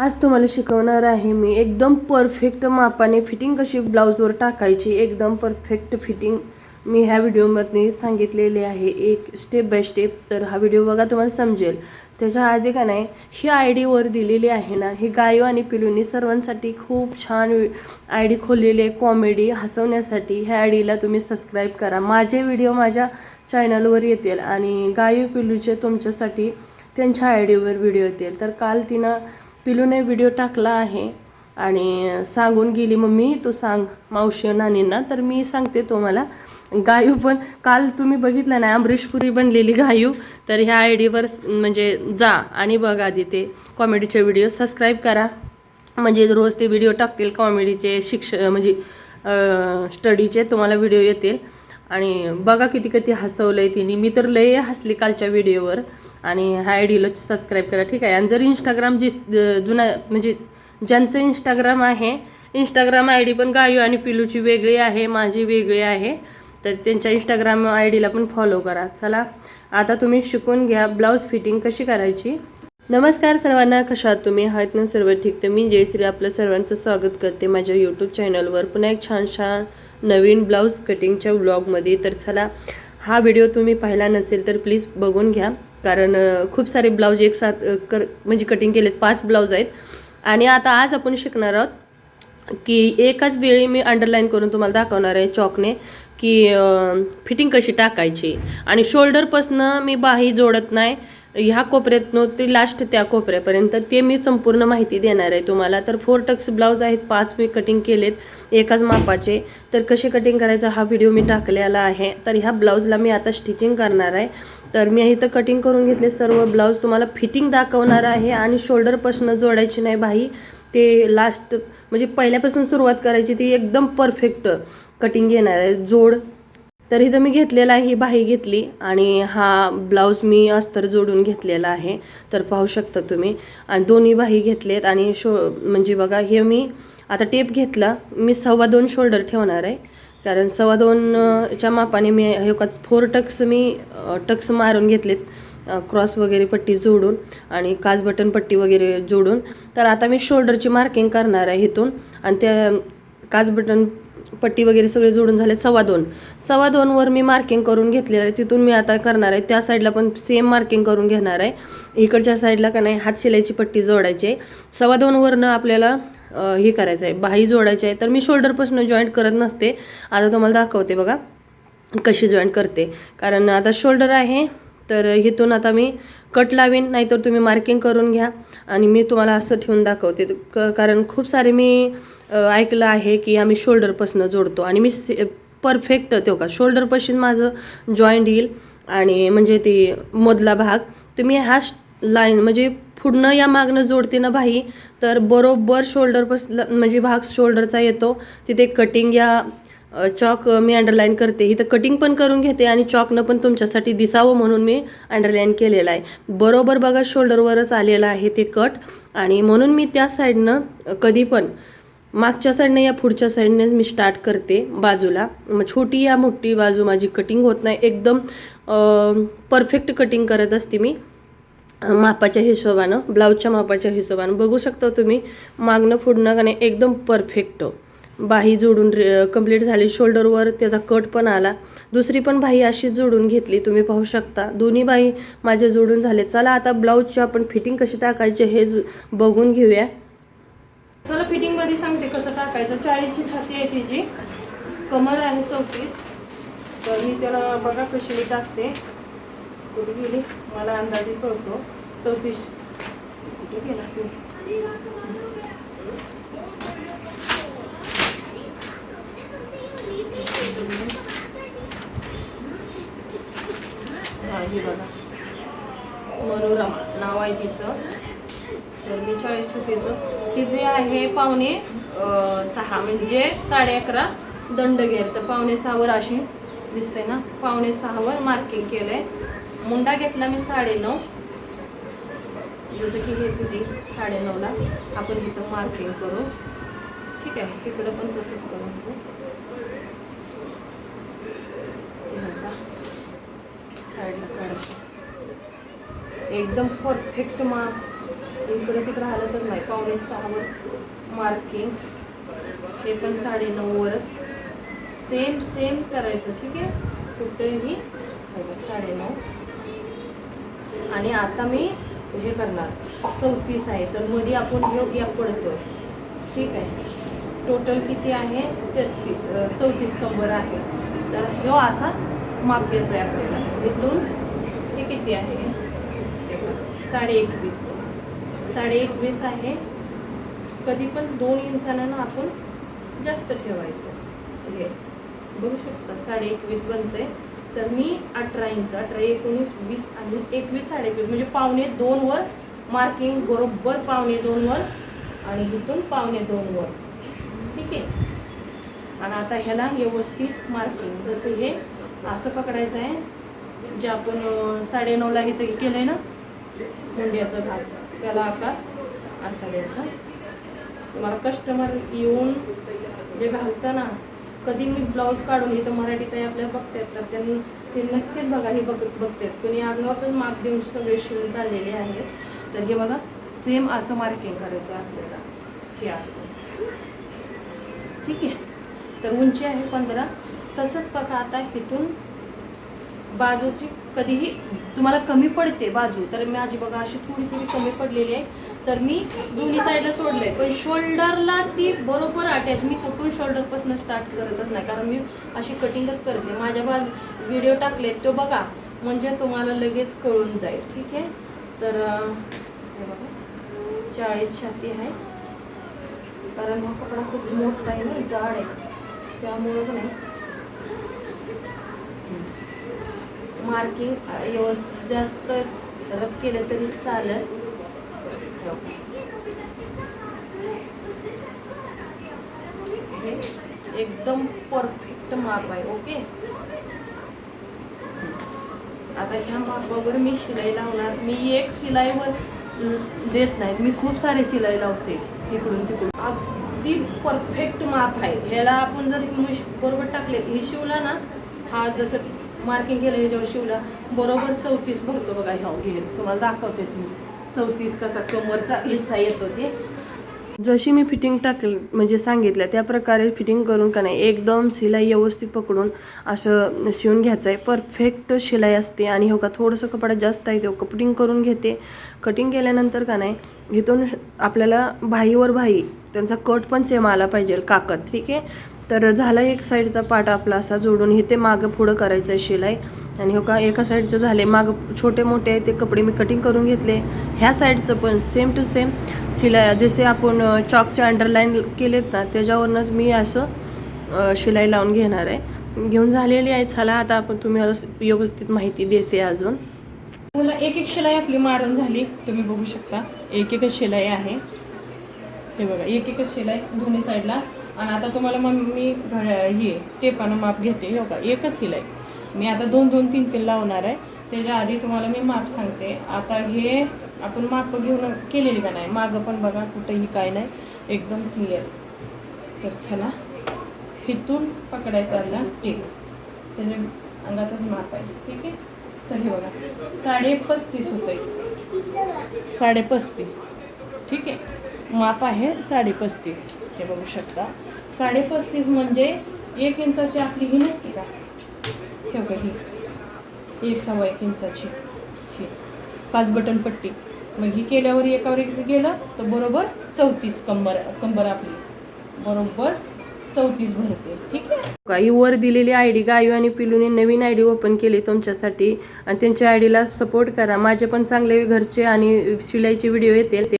आज तुम्हाला शिकवणार आहे मी एकदम परफेक्ट मापाने फिटिंग कशी ब्लाऊजवर टाकायची. एकदम परफेक्ट फिटिंग मी ह्या व्हिडिओमध्ये सांगितलेले आहे. एक स्टेप बाय स्टेप तर हा व्हिडिओ बघा तुम्हाला समजेल. त्याच्या आधी का नाही ही आय डीवर दिलेली आहे ना ही गायो आणि पिलूनी सर्वांसाठी खूप छान आय डी खोललेली आहे. कॉमेडी हसवण्यासाठी ह्या आय डीला तुम्ही सबस्क्राईब करा. माझे व्हिडिओ माझ्या चॅनलवर येतील आणि गायू पिलूचे तुमच्यासाठी त्यांच्या आय डीवर व्हिडिओ येतील. तर काल तिनं पिलूने व्हिडिओ टाकला आहे आणि सांगून गेली मम्मी तू सांग मावशी नानींना. तर मी सांगते तुम्हाला गायू पण काल तुम्ही बघितलं ना अमरीशपुरी बनलेली गायू. तर ह्या आय डीवर म्हणजे जा आणि बघा आधी ते कॉमेडीचे व्हिडिओ सबस्क्राईब करा. म्हणजे रोज ते व्हिडिओ टाकतील कॉमेडीचे शिक्ष म्हणजे स्टडीचे तुम्हाला व्हिडिओ येतील. आणि बघा किती किती हसवलं आहे तिने. मी तर लय हसली कालच्या व्हिडिओवर आणि ह्या आय डीला सबस्क्राईब करा ठीक आहे. आणि जर इंस्टाग्राम जी जुना म्हणजे ज्यांचं इंस्टाग्राम आहे इंस्टाग्राम आय डी पण गायू आणि पिलूची वेगळी आहे माझी वेगळी आहे तर त्यांच्या इंस्टाग्राम आय डीला पण फॉलो करा. चला आता तुम्ही शिकून घ्या ब्लाऊज फिटिंग कशी करायची. नमस्कार सर्वांना कशा आहात तुम्ही? आहात ना सर्व ठीक? तर मी जयश्री आपलं सर्वांचं स्वागत करते माझ्या यूट्यूब चॅनलवर पुन्हा एक छान छान नवीन ब्लाऊज कटिंगच्या व्लॉगमध्ये तर चला हा व्हिडिओ तुम्ही पाहिला नसेल तर प्लीज बघून घ्या. कारण खूप सारे ब्लाऊज एक साथ कर म्हणजे कटिंग केलेत पाच ब्लाऊज आहेत. आणि आता आज आपण शिकणार आहोत की एकाच वेळी मी अंडरलाईन करून तुम्हाला दाखवणार आहे चॉकने की फिटिंग कशी टाकायची. आणि शोल्डरपासनं मी बाही जोडत नाही. ह्या कोपऱ्यातनं ते लास्ट त्या कोपऱ्यापर्यंत. ते मी संपूर्ण माहिती देणार आहे तुम्हाला. तर फोर टक्स ब्लाऊज आहेत पाच मी कटिंग केलेत. एकाच मापाचे. तर कसे कटिंग करायचा? हा व्हिडिओ मी टाकलेला आहे. तर ह्या ब्लाऊजला मी आता स्टिचिंग करणार आहे. तर मी इथं कटिंग करून घेतले सर्व ब्लाऊज तुम्हाला फिटिंग दाखवणार आहे आणि शोल्डरपासून जोडायची नाही बाही ते लास्ट म्हणजे पहिल्यापासून सुरुवात करायची ती एकदम परफेक्ट कटिंग येणार आहे. जोड तर इथं मी घेतलेला आहे ही बाही घेतली आणि हा ब्लाऊज मी अस्तर जोडून घेतलेला आहे. तर पाहू शकता तुम्ही. आणि दोन्ही बाही घेतलेत आणि शो म्हणजे बघा हे मी आता टेप घेतला. मी सव्वा दोन शोल्डर ठेवणार आहे. कारण सव्वा दोनच्या मापाने मी हे फोर टक्स मी टक्स मारून घेतलेत. क्रॉस वगैरे पट्टी जोडून आणि काज बटन पट्टी वगैरे जोडून. तर आता मी शोल्डरची मार्किंग करणार आहे इथून. आणि त्या काज बटन पट्टी वगैरे सगळे जोडून झाले सव्वा दोन. सव्वा दोनवर मी मार्किंग करून घेतलेलं आहे. तिथून मी आता करणार आहे. त्या साईडला पण सेम मार्किंग करून घेणार आहे. इकडच्या साईडला का नाही हात शिलाईची पट्टी जोडायची आहे. सव्वा दोनवरनं आपल्याला हे करायचं आहे. बाही जोडायची आहे. तर मी शोल्डरपासून जॉईंट करत नसते. आता तुम्हाला दाखवते बघा कशी जॉईंट करते. कारण आता शोल्डर आहे तर इथून आता मी कट लावीन नाहीतर तुम्ही मार्किंग करून घ्या. आणि मी तुम्हाला असं ठेवून दाखवते. क- कारण खूप सारे मी ऐकलं आहे की आम्ही शोल्डरपासून जोडतो. आणि मी से परफेक्ट तो का शोल्डरपासून माझं जॉईंट येईल आणि म्हणजे ते मधला भाग. तुम्ही हा लाईन म्हणजे पुढनं या मागनं जोडते ना भाई तर बरोबर शोल्डरपासून म्हणजे भाग शोल्डरचा येतो. तिथे कटिंग या चॉक मी अंडरलाईन करते. इथं कटिंग पण करून घेते आणि चॉकनं पण तुमच्यासाठी दिसावं म्हणून मी अंडरलाईन केलेलं आहे. बरोबर बघा शोल्डरवरच आलेलं आहे ते कट आणि म्हणून मी त्या साईडनं कधी पण मागच्या साईडनं या पुढच्या साईडनेच मी स्टार्ट करते बाजूला. मग छोटी या मोठी बाजू माझी कटिंग होत नाही. एकदम परफेक्ट कटिंग करत असते मी. मापाच्या हिशोबानं ब्लाऊजच्या मापाच्या हिशोबानं. बघू शकता तुम्ही मागणं फुडणं का नाही एकदम परफेक्ट बाही जोडून कंप्लीट झाली. शोल्डरवर त्याचा कट पण आला. दुसरी पण बाही अशी जोडून घेतली तुम्ही पाहू शकता. दोन्ही बाही माझे जोडून झाले. चला आता ब्लाऊजची आपण फिटिंग कशी टाकायची हे बघून घेऊया. चला फिटिंगमध्ये सांगते कसं टाकायचं. चाळीसची छाती आहे तिची. कमर आहे चौतीस. तर मी त्याला बघा कशी मी टाकते. कुठे गेली? मला अंदाजे कळतो. चौतीस. कुठे गेला तू? ही बघा. मनोरमा नाव आहे तिचं. तर मी चाळीस तिचं. तिचे आहे पावणे सहा म्हणजे साडे अकरा दंड घेर. तर पावणे सहावर अशी दिसते ना? पावणे सहावर मार्किंग केलं आहे मुंडा घेतला मी साडेनऊ जसं की हे फिटिंग साडेनऊला आपण इथं मार्किंग करू. ठीक आहे तिकडं पण तसंच करून घेऊ हे बघा. साईडला काढायचं एकदम परफेक्ट मार्क इकडे तिकडे आलं तर नाही पावणे सहावर मार्किंग हे पण साडे नऊवरच सेम सेम करायचं ठीक आहे? कुठेही. साडे नऊ आणि आता मी हे करणार. चौतीस आहे. तर मध्ये आपण ह्यो गॅप पडतो ठीक आहे? टोटल किती आहे? तेहतीस. चौतीस कंबर आहे. तर ह्यो असा माप घ्यायचा आहे आपल्याला. इथून हे किती आहे? साडे एकवीस साडे एकवीस आहे. कधी पण दोन इंचानं आपण जास्त ठेवायचं. हे बघू शकता साडे एकवीस बनतंय. तर मी अठरा इंच अठरा एकोणीस वीस आणि एकवीस साडे एकवीस म्हणजे पावणे दोनवर मार्किंग बरोबर पावणे दोनवर आणि इथून पावणे दोनवर ठीक आहे? आणि आता ह्याला व्यवस्थित मार्किंग जसं हे असं पकडायचं आहे. जे आपण साडे साडेनऊला इथं केलं आहे ना? मुंड्याचं भाग. त्याला आकार असा द्यायचा तुम्हाला कस्टमर येऊन जे घालतं ना कधी मी ब्लाऊज काढून इथं मराठीत आपल्या बघतात तर त्यांनी ते नक्कीच बघा हे बघत बघतात कोणी अंगावरच माप देऊन सगळे शिवून चाललेले आहेत. तर हे बघा सेम असं मार्किंग करायचं आहे आपल्याला. हे असं. ठीक आहे? तर उंची आहे पंधरा. तसंच बघा आता इथून बाजूची कधीही तुम्हाला कमी पडते बाजू तर माझी बघा अशी थोडी थोडी कमी पडलेली आहे. तर मी दोन्ही साईडला सोडलंय पण शोल्डरला ती बरोबर अटॅच मी कुठून शोल्डरपासून स्टार्ट करतच नाही कारण मी अशी कटिंगच करते. माझ्या बाजू व्हिडिओ टाकले तो बघा म्हणजे तुम्हाला लगेच कळून जाईल ठीक आहे? तर हे बघा चाळीस छाती आहे. कारण हा कपडा खूप मोठा आहे ना जाड आहे. त्यामुळं नाही आहे मार्किंग व्यवस्थित जास्त रब केलं तरी चालेल. एकदम परफेक्ट माप आहे ओके? आता ह्या मापावर मी शिलाई लावणार. मी एक शिलाईवर देत नाही. मी खूप सारे शिलाई लावते इकडून तिकडून. अगदी परफेक्ट माप आहे. ह्याला आपण जर बरोबर टाकले हे शिवला ना हा जसं मार्किंग केलं याच्यावर शिवला. बरोबर चौतीस भरतो बघा ह्या घेर. तुम्हाला दाखवतेच मी. चौतीस कसा कमरचा हिस्सा येतो ते. जशी मी फिटिंग टाकली म्हणजे सांगितलं त्या प्रकारे फिटिंग करून का नाही एकदम शिलाई व्यवस्थित पकडून असं शिवून घ्यायचं आहे परफेक्ट शिलाई असते आणि हो का थोडंसं कपडा जास्त आहे तो कटिंग करून घेते. कटिंग केल्यानंतर का नाही घेतून आपल्याला भाईवर भाई त्यांचा कट पण सेम आला पाहिजे काकद ठीक आहे? तर झाला एक साईडचा पाट आपला असा जोडून हे ते मागं पुढं करायचं आहे शिलाई. आणि हो का एका साईडचं झाले मागं छोटे मोठे ते कपडे मी कटिंग करून घेतले. ह्या साईडचं पण सेम टू सेम शिलाई जसे आपण चॉकचे अंडरलाईन केलेत ना त्याच्यावरूनच मी असं शिलाई लावून घेणार आहे. घेऊन झालेली आहे. चला आता आपण तुम्ही व्यवस्थित माहिती देते अजून. मला एक एक शिलाई आपली मारून झाली. तुम्ही बघू शकता. एक एकच शिलाई आहे. हे बघा एक एकच शिलाई दोन्ही साईडला. आणि आता तुम्हाला मग मी घड्या हे टेपानं माप घेते हो का? एकच शिलाई मी आता दोन दोन तीन तीन लावणार आहे. त्याच्या आधी तुम्हाला मी माप सांगते. आता हे आपण माप घेऊन केलेली का नाही? मागं पण बघा कुठंही काय नाही. एकदम क्लिअर तर चला हिथून पकडायचा आपला टेप त्याच्या अंगाचाच माप आहे ठीक आहे? तर हे बघा साडे पस्तीस होतं साडे पस्तीस ठीक आहे? माप आहे साडे पस्तीस हे बघू शकता. साडे पस्तीस म्हणजे एक इंचाची आपली ही नसते का? हे बघा ही. एक सव्वा एक इंचाची. ही. काच बटन पट्टी. मग ही केल्यावर एकावर एक गेलं तर बरोबर चौतीस कंबर कंबर आपली. बरोबर चौतीस भरते. ठीक आहे? काही वर दिलेली आय डी गायू आणि पिलूने नवीन आय डी ओपन केली तुमच्यासाठी. आणि त्यांच्या आय डीला सपोर्ट करा. माझे पण चांगले घरचे आणि शिलाईचे व्हिडिओ येतील.